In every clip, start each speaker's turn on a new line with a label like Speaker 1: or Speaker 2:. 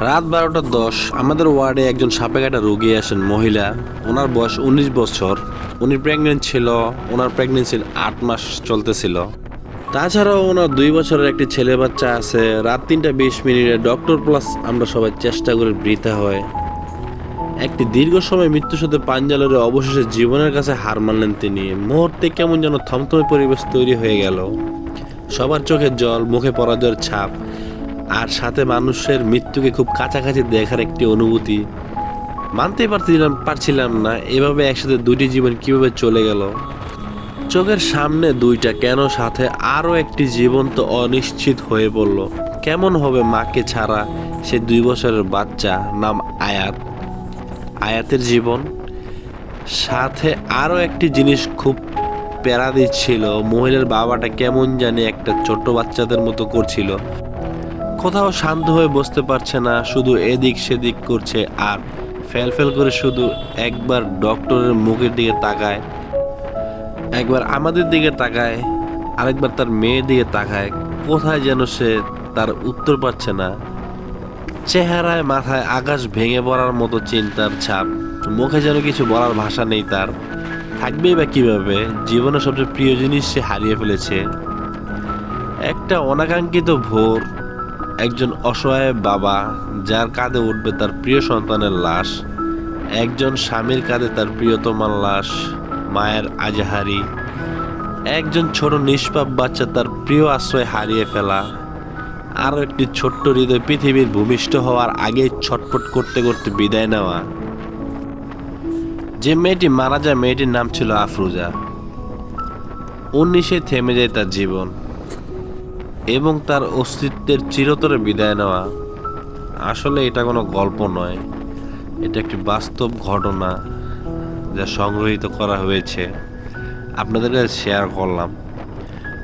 Speaker 1: রাত বারোটা দশ, আমাদের ওয়ার্ডে একজন সাপে কাটা রোগী আসেন, মহিলা। ওনার বয়স উনিশ বছর। উনি প্রেগনেন্ট ছিল, ওনার প্রেগনেন্সির আট মাস চলতেছিল। তাছাড়াও ওনার দুই বছরের একটি ছেলে বাচ্চা আছে, রাত তিনটা বিশ মিনিটে ডক্টর প্লাস আমরা সবাই চেষ্টা করে বৃথা হয়। একটি দীর্ঘ সময় মৃত্যুর সাথে পাঞ্জালরে অবশেষে জীবনের কাছে হার মানলেন তিনি। মুহূর্তে কেমন যেন থমথমে পরিবেশ তৈরি হয়ে গেল। সবার চোখে জল, মুখে পরাজয়ের ছাপ। আর সাথে মানুষের মৃত্যুকে খুব কাছাকাছি দেখার একটি অনুভূতি। মানতেই পারছিলাম পারছিলাম না এভাবে একসাথে দুটি জীবন কীভাবে চলে গেল। চোখের সামনে দুইটা কেন সাথে আরও একটি জীবন তো অনিশ্চিত হয়ে পড়ল। কেমন হবে মাকে ছাড়া সে দুই বছরের বাচ্চা নাম আয়াত। আয়াতের জীবন। সাথে আরও একটি জিনিস খুব প্যারা দিচ্ছিল মহিলার বাবাটা কেমন জানি একটা ছোট্ট বাচ্চাদের মতো করছিল। কোথাও শান্ত হয়ে বসতে পারছে না, শুধু এদিক সেদিক করছে আর ফেল ফেল করে শুধু একবার ডক্টরের মুখের দিকে তাকায়, একবার আমাদের দিকে তাকায়, আরেকবার তার মেয়ের দিকে তাকায়। কোথায় যেন সে তার উত্তর পাচ্ছে না। চেহারায়, মাথায় আকাশ ভেঙে পড়ার মতো চিন্তার ছাপ। মুখে যেন কিছু বলার ভাষা নেই তার। থাকবেই বা কীভাবে, জীবনের সবচেয়ে প্রিয় জিনিস সে হারিয়ে ফেলেছে। একটা অনাকাঙ্ক্ষিত ভোর একজন অসহায় বাবা যার কাঁধে উঠবে তার প্রিয় সন্তানের লাশ, একজন স্বামীর কাঁধে তার প্রিয়তমার লাশ, মায়ের আজহারি, একজন ছোট নিষ্পাপ বাচ্চা তার প্রিয় আশ্রয় হারিয়ে ফেলা, আরও একটি ছোট্ট হৃদয় পৃথিবীর ভূমিষ্ঠ হওয়ার আগে ছটফট করতে করতে বিদায় নেওয়া। যে মেয়েটি মারা যায়, মেয়েটির নাম ছিল আফরুজা। উনিশে থেমে যায় তার জীবন। এবং তার অস্তিত্বের চিরতরে বিদায় নেওয়া। আসলে এটা কোনো গল্প নয়। এটা একটি বাস্তব ঘটনা যা সংগ্রহীত করা হয়েছে। আপনাদের কাছে শেয়ার করলাম।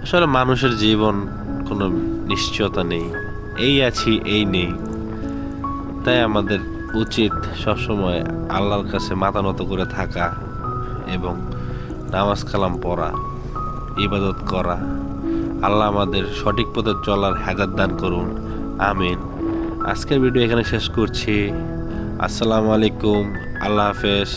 Speaker 1: আসলে মানুষের জীবন কোনো নিশ্চয়তা নেই। এই আছি, এই নেই। তাই আমাদের উচিত সবসময় আল্লাহর কাছে মাথা নত করে থাকা এবং নামাজ কালাম পড়া, ইবাদত করা। আল্লাহ আমাদের সঠিক পথে চলার হেদাত দান করুন। আমিন। আজকের ভিডিও এখানে শেষ করছি। আসসালামু আলাইকুম। আল্লাহ হাফেজ।